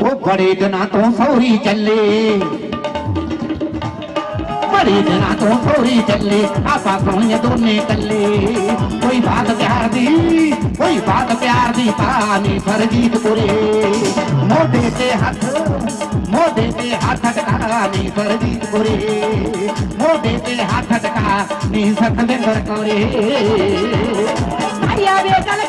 ਉਹ ਬੜੇ ਦਿਨਾਂ ਤੋਂ ਸੌਰੀ ਚੱਲੇ। ਬੜੇ ਦਿਨਾਂ ਤੋਂ ਸੌਰੀ ਚੱਲੇ ਆਪਾਂ ਸੋਹਣੇ ਦੋਨੇ ਕੱਲੇ। ਕੋਈ ਬਾਤ ਪਿਆਰ ਦੀ, ਕੋਈ ਬਾਤ ਪਿਆਰ ਦੀ ਪਾਣੀ ਫਰਜੀਤ ਪੁਰੇ। ਮੋਢੇ ਤੇ ਹੱਥ, ਮੋਢੇ ਤੇ ਹੱਥ ਟਕਾ ਨੀ ਫਰਜੀਤ ਪੁਰੇ। ਮੋਢੇ ਤੇ ਹੱਥ ਟਕਾ ਨੀ ਸਤਵਿੰਦਰ ਕੋਰੇ। ਆਇਆ ਵੇ ਗੱਲ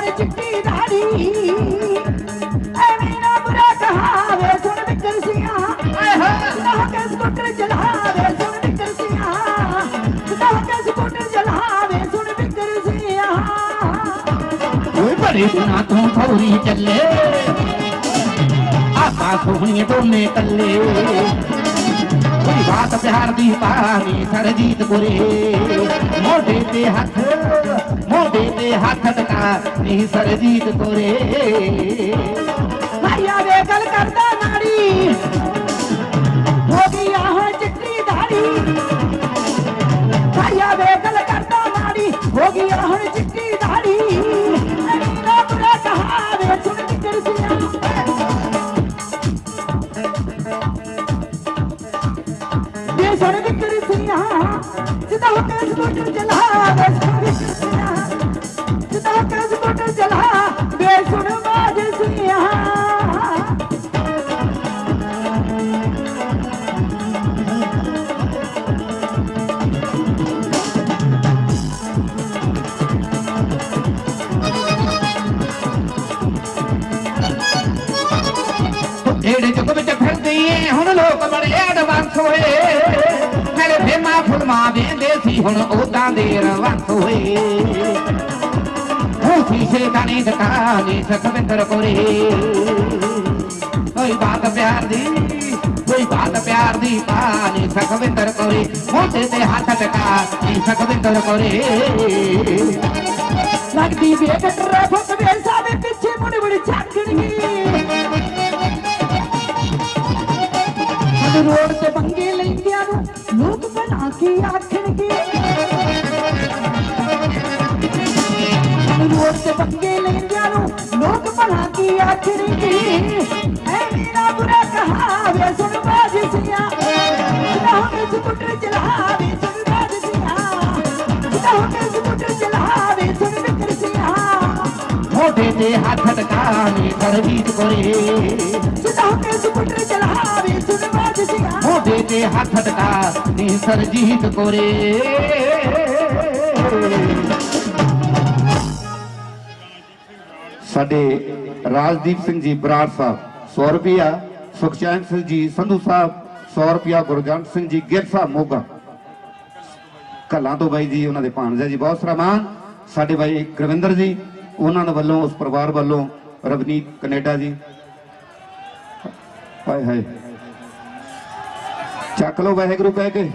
ਹੋ ਗਈ ਆ ਹੁਣ ਚਿੱਟੀ ਦਾੜੀ। ਐਵੇਂ ਨਾ ਬੁਰਾ ਕਹਾਵੇ ਸੁਣ ਵਿਕਰ ਸਿਆ। ਆਏ ਹੋ ਕੇ ਸਕੂਟਰ ਚਲਾਵੇ ਸੁਣ ਵਿਕਰ ਸਿਆ। ਸਦਾ ਕੇ ਸਕੂਟਰ ਚਲਾਵੇ ਸੁਣ ਵਿਕਰ ਸਿਆ। ਓਏ ਬੜੇ ਦਿਨਾਂ ਤੋਂ ਸੌਰੀ ਚੱਲੇ। ਆਪਾਂ ਸੋਹਣੀਏ ਦੋਨੇ ਕੱਲੇ। ਕੋਈ ਬਾਤ ਪਿਆਰ ਦੀ ਪਾਣੀ ਸਰਜੀਤ ਪੁਰੇ। ਮੋਢੇ ਤੇ ਹੱਥ, ਮੋਢੇ ਤੇ ਹੱਥ ਟਕਾ ਨਹੀਂ ਸਰਜੀਤ ਪੁਰੇ। ਮਾਇਆ ਵੇ ਗੱਲ ਕਰਦਾ ਨਾੜੀ, ਹੋ ਗਈ ਆ ਚਿੱਟੀ ਦਾੜੀ। ਮਾਇਆ ਵੇ ਗੱਲ ਕਰਦਾ ਨਾੜੀ, ਹੋ ਗਈ ਆ ਚਿੱਟੀ ਦਾੜੀ। ਨਾ ਬੁਰਾ ਕਹਾਵੇ ਸੁਣ ਨਿਕਰ ਸਿਆ ਦੇ ਸੁਣ ਨਿਕਰ ਸਿਆ ਸਿੱਧਾ ਚਲਾਵੇ ਫੇਮਾ ਫੁਲਮਾ ਸੀ, ਹੁਣ ਉਦਾਂ ਦੇ ਰਵੰਸ ਹੋਏ। ਉਹ ਸ਼ੀਸ਼ੇ ਕਾਣੀ ਦੁਕਾਨੀ ਸਖਵਿੰਦਰ ਕੋਰੇ। ਕੋਈ ਬਾਤ ਪਿਆਰ ਦੀ, ਕੋਈ ਬਾਤ ਪਿਆਰ ਦੀ ਪਾਣੀ ਸਖਵਿੰਦਰ ਕੋਰੇ। ਮੋਢੇ ਤੇ ਹੱਥ ਟਕਾ ਨੀ ਸਖਵਿੰਦਰ ਕੋਰੇ। ਲੱਗਦੀ ਵੇ ਕਟਰਾ ਵੇ ਸਾਵੇ ਪਿੱਛੇ ਮੁੜ ਮੁੜ ਝਾਕਣਗੇ ਕੇ ਆਖਣਗੇ ਰੋਡ ਤੇ ਬੰਗੇ ਲੈਂਦਿਆਂ ਨੂੰ ਲੋਕ ਬਣਾ ਕੇ ਆਖਣਗੇ ਐ ਮੇਰਾ ਬੁਰਾ ਕਹਾਵੇ ਸੁਣ ਬਾਜ ਸਿਆ ਸਦਾ ਹੁਣ ਸਕੂਟਰ ਚਲਾਵੇ ਸੁਣ ਬਾਜ ਸਿਆ ਸਦਾ ਹੁਣ ਸਕੂਟਰ ਚਲਾਵੇ ਸੁਣ ਵਿਕਰ ਸਿਆ ਮੋਢੇ ਤੇ ਹੱਥ ਟਕਾ ਨੀ ਸਰਜੀਤ ਕੋਰੇ ਸਦਾ ਹੁਣ ਮੋਢੇ ਹੱਥ ਟਕਾ ਨੀ ਸਰਜੀਤ ਕੋਰੇ। ਸਾਡੇ ਰਾਜਦੀਪ ਸਿੰਘ ਜੀ ਬਰਾੜ ਸਾਹਿਬ 100 ਰੁਪਿਆ ਸੁਖਚੈਨ ਸਿੰਘ ਜੀ, ਸੰਧੂ ਸਾਹਿਬ 100 ਰੁਪਿਆ ਗੁਰਜੰਟ ਸਿੰਘ ਜੀ ਗਿਰ ਸਾਹਿਬ, ਮੋਗਾ। ਕੱਲਾਂ ਤੋਂ ਬਾਈ ਜੀ, ਉਹਨਾਂ ਦੇ ਭਾਣਜਾ ਜੀ, ਬਹੁਤ ਸਰਾਮਾਨ। ਸਾਡੇ ਬਾਈ ਗੁਰਵਿੰਦਰ ਜੀ, ਉਹਨਾਂ ਦੇ ਵੱਲੋਂ, ਉਸ ਪਰਿਵਾਰ ਵੱਲੋਂ ਰਵਨੀਤ ਕੈਨੇਡਾ ਜੀ। ਹਾਏ ਹਾਏ। ਚੱਕ ਲਓ ਵਾਹਿਗੁਰੂ ਕਹਿ ਕੇ।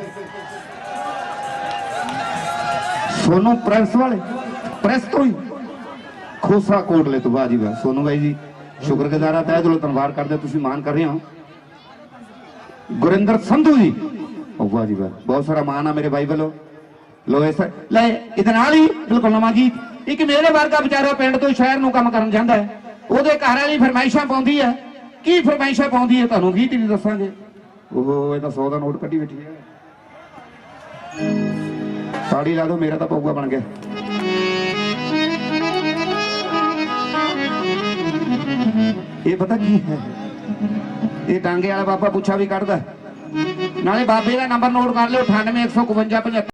ਸੋਨੂੰ ਪ੍ਰੈਸ ਵਾਲੇ ਪ੍ਰੈਸ ਤੋਂ ਹੀ। ਖੋਸਾ ਕੋਟਲੇ ਤੋਂ ਬਾਜੀ ਵਾ ਸੋਨੂੰ ਬਾਈ ਜੀ, ਸ਼ੁਕਰਗੁਜ਼ਾਰ ਆ, ਤਹਿ ਦਿਲੋਂ ਧੰਨਵਾਦ ਕਰਦੇ ਤੁਸੀਂ ਮਾਨ ਕਰ ਰਹੇ ਹੋ। ਗੁਰਿੰਦਰ ਸੰਧੂ ਜੀ, ਉਹ ਵਾਹ ਜੀ ਵਾਹ। ਬਹੁਤ ਸਾਰਾ ਮਾਨ ਆ ਮੇਰੇ ਬਾਈ ਵੱਲੋਂ। ਲੋ ਇਸ ਲੈ, ਇਹਦੇ ਨਾਲ ਹੀ ਬਿਲਕੁਲ ਨਵਾਂ ਗੀਤ। ਇੱਕ ਮੇਰੇ ਵਰਗਾ ਵਿਚਾਰਾ ਪਿੰਡ ਤੋਂ ਸ਼ਹਿਰ ਨੂੰ ਕੰਮ ਕਰਨ ਜਾਂਦਾ ਹੈ। ਉਹਦੇ ਘਰ ਵਾਲੀ ਫਰਮਾਇਸ਼ਾਂ ਪਾਉਂਦੀ ਹੈ। ਕੀ ਫਰਮਾਇਸ਼ਾਂ ਪਾਉਂਦੀ ਹੈ, ਤੁਹਾਨੂੰ ਗੀਤ ਹੀ ਨਹੀਂ ਦੱਸਾਂਗੇ। ਉਹ ਇਹ ਤਾਂ 100 ਦਾ ਨੋਟ ਕੱਢੀ ਬੈਠੀ ਹੈ। ਸਾੜੀ ਲਾ ਦੋ ਮੇਰਾ ਤਾਂ ਪਊਗਾ ਬਣ ਗਿਆ। ਇਹ ਪਤਾ ਕੀ ਹੈ? ਇਹ ਟਾਂਗੇ ਵਾਲਾ ਬਾਬਾ ਪੁੱਛਾ ਵੀ ਕੱਢਦਾ। ਨਾਲੇ ਬਾਬੇ ਦਾ ਨੰਬਰ ਨੋਟ ਕਰ ਲਿਓ 98 152 75